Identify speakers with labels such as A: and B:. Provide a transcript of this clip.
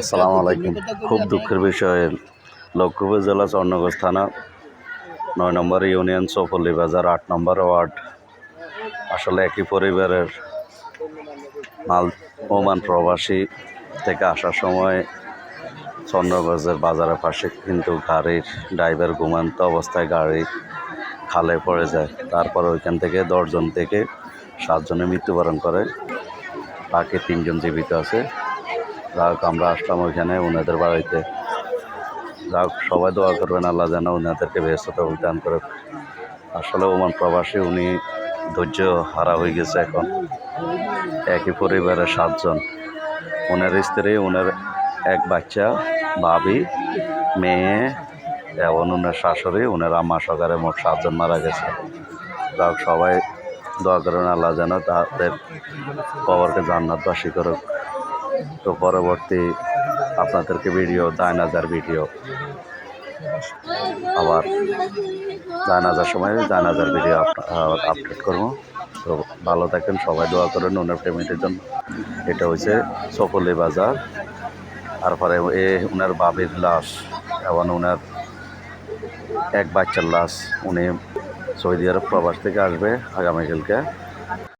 A: আসসালামু আলাইকুম। খুব দুঃখের বিষয়, লক্ষ্মীপুর জেলা চন্নগঞ্জ থানা, নয় নম্বর ইউনিয়ন চৌপল্লী বাজার, আট নম্বর ওয়ার্ড। আসলে একই পরিবারের মাল ওমান প্রবাসী থেকে আসার সময় চন্দ্রগঞ্জের বাজারের পাশে কিন্তু গাড়ির ড্রাইভার ঘুমান্ত অবস্থায় গাড়ি খালে পড়ে যায়। তারপর ওইখান থেকে দশজন থেকে সাতজনে মৃত্যুবরণ করে। বাকি তিনজন জীবিত আছে। যাক, আমরা আসলাম ওইখানে ওনাদের বাড়িতে। যাক, সবাই দোয়া করবেন আল্লাহ যেন ওনাদেরকে ব্যস্ততা দান করে আসলে ওমান প্রবাসী, উনি ধৈর্য হারা হয়ে গেছে এখন। একই পরিবারের সাতজন। ওনার স্ত্রী, ওনার এক বাচ্চা, ভাবি, মেয়ে এবং ওনার শাশুড়ি, ওনার আম্মা সকারে মোট সাতজন মারা গেছে। যাক, সবাই দোয়া করেন আল্লাহ যেন তাদের কবরকে জান্নাতবাসী করুক। তো পরবর্তী আপনাদেরকে ভিডিও জায়নাজার ভিডিও আবার জায়নাজার সময় জায়নাজার ভিডিও আপলোড করব। তো ভালো থাকেন সবাই দোয়া করেন ওনার ফ্যামিলির জন্য। এটা হচ্ছে সকলি বাজার। তারপরে এ ওনার বাবির লাশ এবং ওনার এক বাচ্চার লাশ উনি সৌদি আরব প্রবাস থেকে আসবে আগামীকালকে।